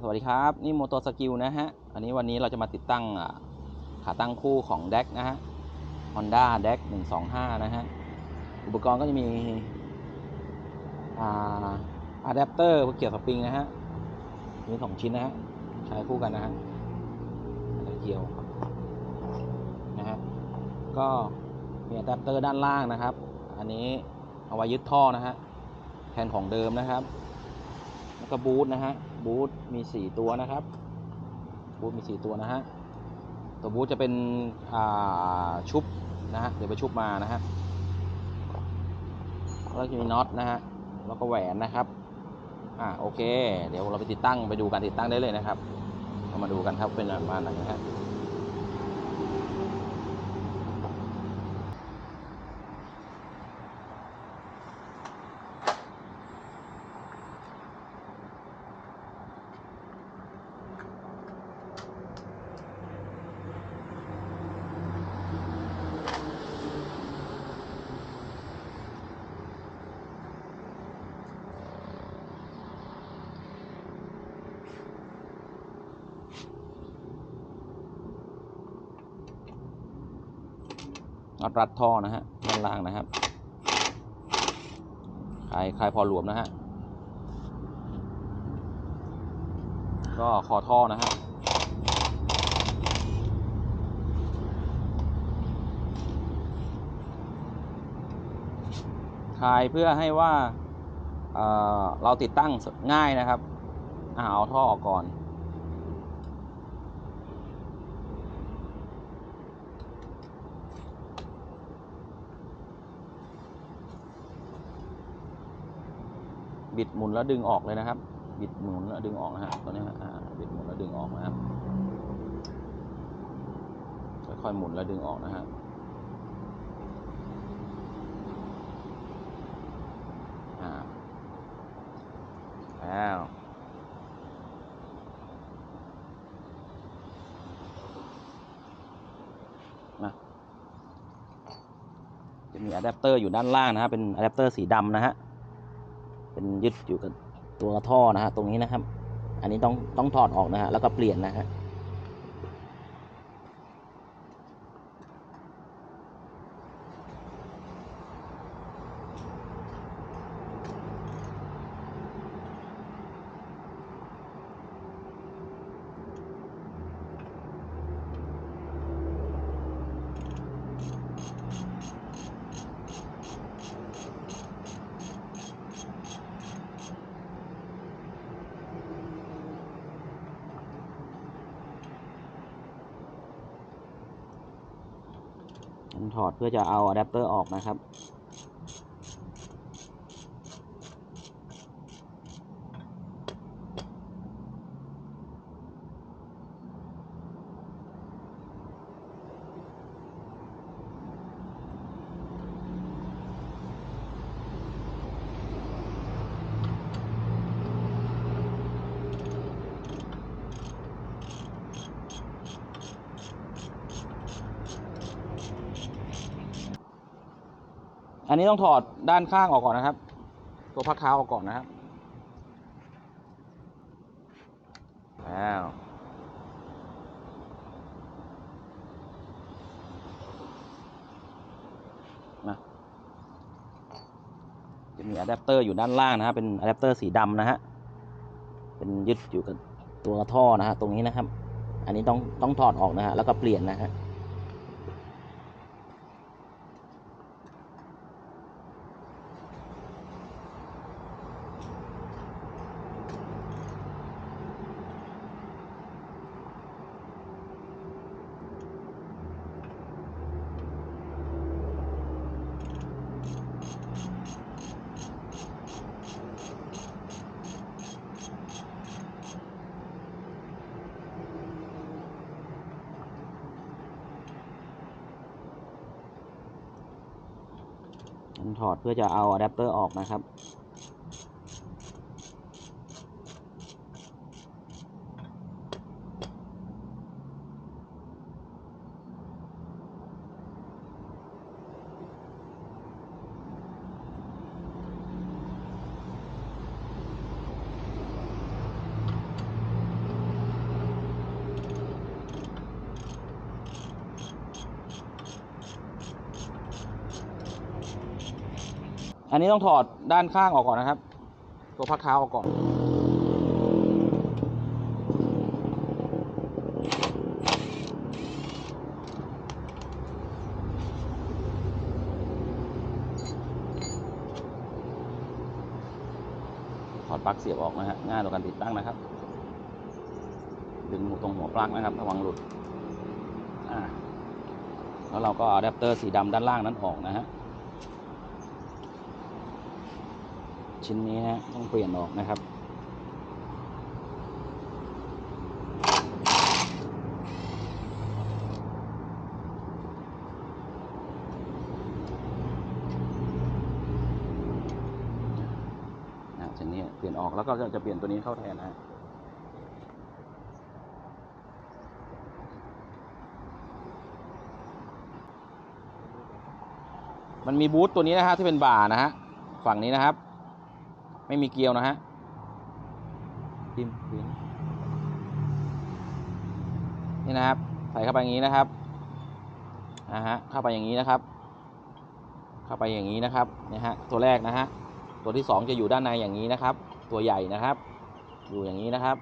สวัสดีครับ นี่โมโตสกิลนะฮะ อันนี้วันนี้เราจะมาติดตั้งขาตั้งคู่ของ DEC นะฮะ Honda DEC 125 นะฮะ อุปกรณ์ก็จะมีอะแดปเตอร์เกี่ยวสปริงนะฮะ มีสองชิ้นนะฮะ ใช้คู่กันนะฮะเกี่ยวนะฮะ ก็มีอะแดปเตอร์ด้านล่างนะครับ อันนี้เอาไว้ยึดท่อนะฮะ แทนของเดิมนะครับ แล้วก็บูทนะฮะ บูทมีสี่ตัวนะครับ บูทมีสี่ตัวนะฮะ ตัวบูทจะเป็นอ่าชุบนะฮะ เดี๋ยวไปชุบมานะฮะ แล้วจะมีน็อตนะฮะ แล้วก็แหวนนะครับ อ่าโอเค เดี๋ยวเราไปติดตั้งไปดูการติดตั้งได้เลยนะครับ เรามาดูกันครับเป็นประมาณไหนนะฮะ รัดท่อนะฮะด้านล่างนะครับคลายคลายพอหลวมนะฮะก็คอท่อนะฮะคลายเพื่อให้ว่าเเราติดตั้งง่ายนะครับเอาท่อออกก่อน บิดหมุนแล้วดึงออกเลยนะครับ บิดหมุนแล้วดึงออกนะฮะตัวนี้ฮะบิดหมุนแล้วดึงออกนะครับค่อยๆหมุนแล้วดึงออกนะฮะอ่าแล้วนะจะมีอะแดปเตอร์อยู่ด้านล่างนะฮะเป็นอะแดปเตอร์สีดำนะฮะ เป็นยึดอยู่กับตัวท่อนะฮะตรงนี้นะครับ อันนี้ต้องต้องถอดออกนะฮะแล้วก็เปลี่ยนนะฮะ ผมถอดเพื่อจะเอาอะแดปเตอร์ออกนะครับ อันนี้ต้องถอดด้านข้างออกก่อนนะครับ ตัวพักเท้าออกก่อนนะครับแล้วนะจะมีอะแดปเตอร์อยู่ด้านล่างนะครับเป็นอะแดปเตอร์สีดำนะฮะเป็นยึดอยู่กับตัวท่อนะฮะตรงนี้นะครับ อันนี้ต้องต้องถอดออกนะฮะแล้วก็เปลี่ยนนะฮะ ถอดเพื่อจะเอาอะแดปเตอร์ออกนะครับ อันนี้ต้องถอดด้านข้างออกก่อนนะครับ ตัวพักเท้าออกก่อน ถอดปลั๊กเสียบออกนะฮะง่ายต่อการติดตั้งนะครับ ดึงตรงหัวปลั๊กนะครับระวังหลุด อ่า แล้วเราก็เอาอะแดปเตอร์สีดำด้านล่างนั้นออกนะฮะ ชิ้นนี้นะต้องเปลี่ยนออกนะครับ นะชิ้นนี้เปลี่ยนออกแล้วก็จะเปลี่ยนตัวนี้เข้าแทนนะฮะมันมีบูทตัวนี้นะฮะที่เป็นบ่านะฮะฝั่งนี้นะครับ ไม่มีเกลียวนะฮะพิมพ์พิมนี่นะครับ ใส่เข้าไปอย่างนี้นะครับนะฮะเข้าไปอย่างนี้นะครับ เข้าไปอย่างนี้นะครับนี่ฮะตัวแรกนะฮะตัวที่สองจะอยู่ด้านในอย่างนี้นะครับ ตัวใหญ่นะครับ อยู่อย่างนี้นะครับ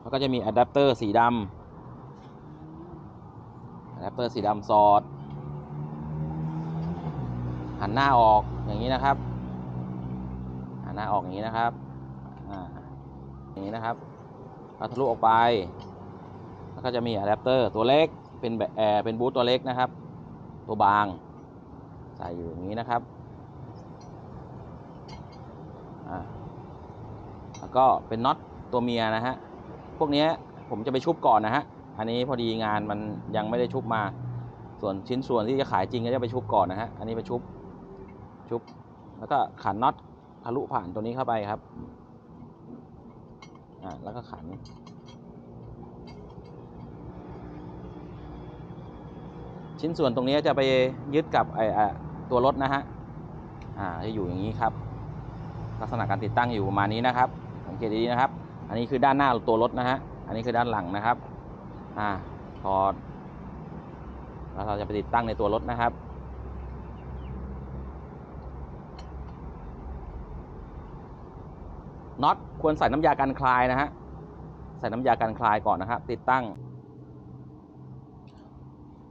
แล้วก็จะมีอะแดปเตอร์สีดำอะแดปเตอร์สีดำสอดหันหน้าออกอย่างนี้นะครับ นหน้าออกอย่างนี้นะครับอ่าอย่างนี้นะครับเอาทะลุออกไปแล้วก็จะมีอะแดปเตอร์ตัวเล็กเป็นแบบแอร์เป็นบูทตัวเล็กนะครับ ตัวบางใส่อยู่อย่างนี้นะครับอ่าแล้วก็เป็นน็อตตัวเมียนะฮะพวกนี้ผมจะไปชุบก่อนนะฮะอันนี้พอดีงานมันยังไม่ได้ชุบมา ส่วนชิ้นส่วนที่จะขายจริงก็จะไปชุบก่อนนะฮะอันนี้ไปชุบชุบแล้วก็ขันน็อต ทะลุผ่านตัวนี้เข้าไปครับ อ่า แล้วก็ขัน ชิ้นส่วนตรงนี้จะไปยึดกับไอ้อะตัวรถนะฮะ อ่าจะอยู่อย่างนี้ครับ ลักษณะการติดตั้งอยู่ประมาณนี้นะครับ สังเกตดีๆนะครับ อันนี้คือด้านหน้าตัวรถนะฮะ อันนี้คือด้านหลังนะครับ อ่าถอดแล้วเราจะไปติดตั้งในตัวรถนะครับ น็อตควรใส่น้ำยากันคลายนะฮะใส่น้ำยากันคลายก่อนนะครับ ติดตั้ง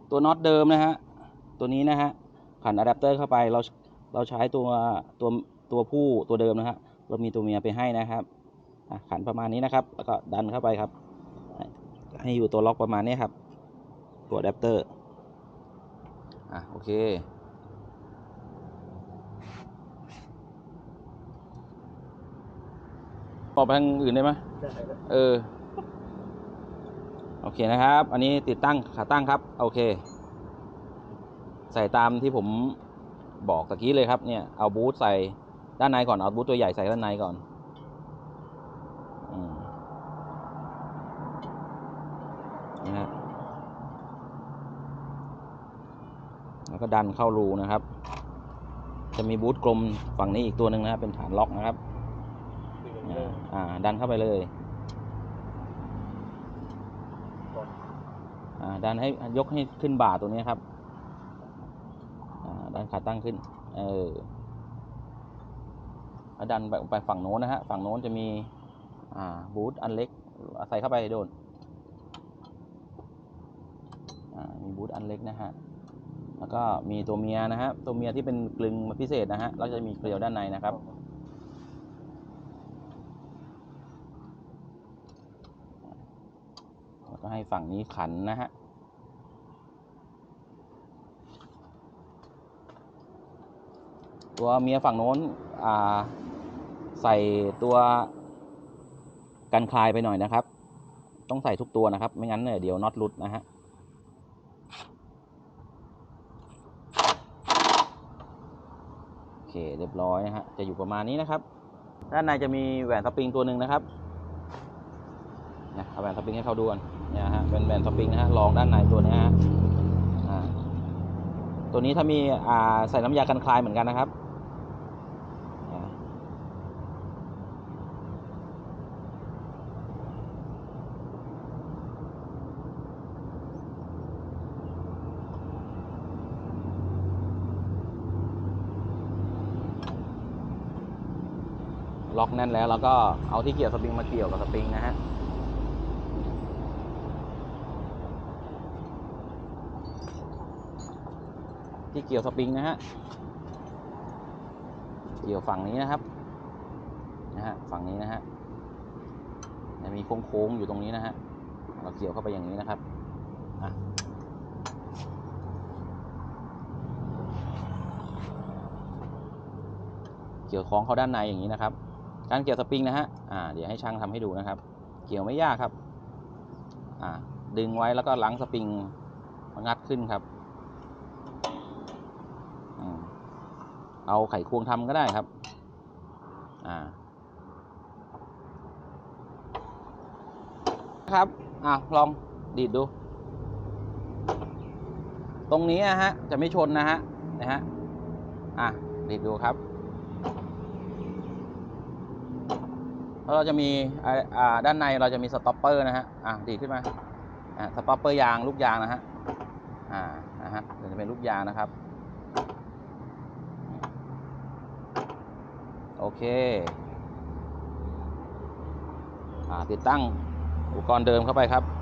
ตัวน็อตเดิมนะฮะตัวนี้นะฮะขันอะแดปเตอร์เข้าไปเราเราใช้ตัวตัวตัวผู้ตัวเดิมนะฮะเรามีตัวเมียไปให้นะครับอะขันประมาณนี้นะครับ แล้วก็ดันเข้าไปครับ ให้อยู่ตัวล็อกประมาณนี้ครับ ตัวอะแดปเตอร์อะโอเค อบไปทางอื่นได้ไหมได้แล้วเออ โอเคนะครับ อันนี้ติดตั้งขาตั้งครับ โอเค ใส่ตามที่ผมบอกตะกี้เลยครับ เนี่ย เอาบูทใส่ด้านในก่อน เอาบูทตัวใหญ่ใส่ด้านในก่อนอืมนะฮะแล้วก็ดันเข้ารูนะครับ จะมีบูทกลมฝั่งนี้อีกตัวหนึ่งนะครับเป็นฐานล็อกนะครับดึง อ่า ดันเข้าไปเลยอนอ่าดันให้ยกให้ขึ้นบ่าตัวนี้ครับอ่าดันขาตั้งขึ้น เออแล้วดันไปไปฝั่งโน้นนะฮะ ฝั่งโน้นจะมี อ่า บูทอันเล็ก ใส่เข้าไปโดน อ่า มีบูทอันเล็กนะฮะแล้วก็มีตัวเมียนะฮะ ตัวเมียที่เป็นกลึงพิเศษนะฮะ แล้วจะมีเกลียวด้านในนะครับ แล้ว ก็ให้ฝั่งนี้ขันนะฮะตัวเมียฝั่งโน้นอ่าใส่ตัวกันคลายไปหน่อยนะครับ ต้องใส่ทุกตัวนะครับ ไม่งั้นเนี่ยเดี๋ยวน็อตหลุดนะฮะโอเคเรียบร้อยนะฮะจะอยู่ประมาณนี้นะครับ ด้านในจะมีแหวนสปริงตัวหนึ่งนะครับนะเอาแหวนสปริงให้เขาดูก่อน เนี่ยฮะเป็นแหวนสปริงนะฮะรองด้านในตัวนี้ฮะตัวนี้ถ้ามีอ่าใส่น้ำยากันคลายเหมือนกันนะครับล็อกแน่นแล้วแล้วก็เอาที่เกี่ยวสปริงมาเกี่ยวกับสปริงนะฮะ ที่เกี่ยวสปริงนะฮะ เกี่ยวฝั่งนี้นะครับ นะฮะ ฝั่งนี้นะฮะจะมีโค้งๆอยู่ตรงนี้นะฮะ เราเกี่ยวเข้าไปอย่างนี้นะครับอะเกี่ยวคล้องเข้าด้านในอย่างนี้นะครับ การเกี่ยวสปริงนะฮะ อ่า เดี๋ยวให้ช่างทำให้ดูนะครับ เกี่ยวไม่ยากครับ อ่า ดึงไว้แล้วก็ล้างสปริงมางัดขึ้นครับอืม เอาไขควงทำก็ได้ครับ อ่า ครับ อะ ลองดีดดู ตรงนี้นะฮะ จะไม่ชนนะฮะ นะฮะ อะ ดีดดูครับแล้วเราจะมี อ่า ด้านในเราจะมีสต็อปเปอร์นะฮะ อะ ดีดขึ้นมา อะ สต็อปเปอร์ยาง ลูกยางนะฮะ อ่า นะฮะจะเป็นลูกยางนะครับ โอเคอติดตั้งอุปกรณ์เดิมเข้าไปครับ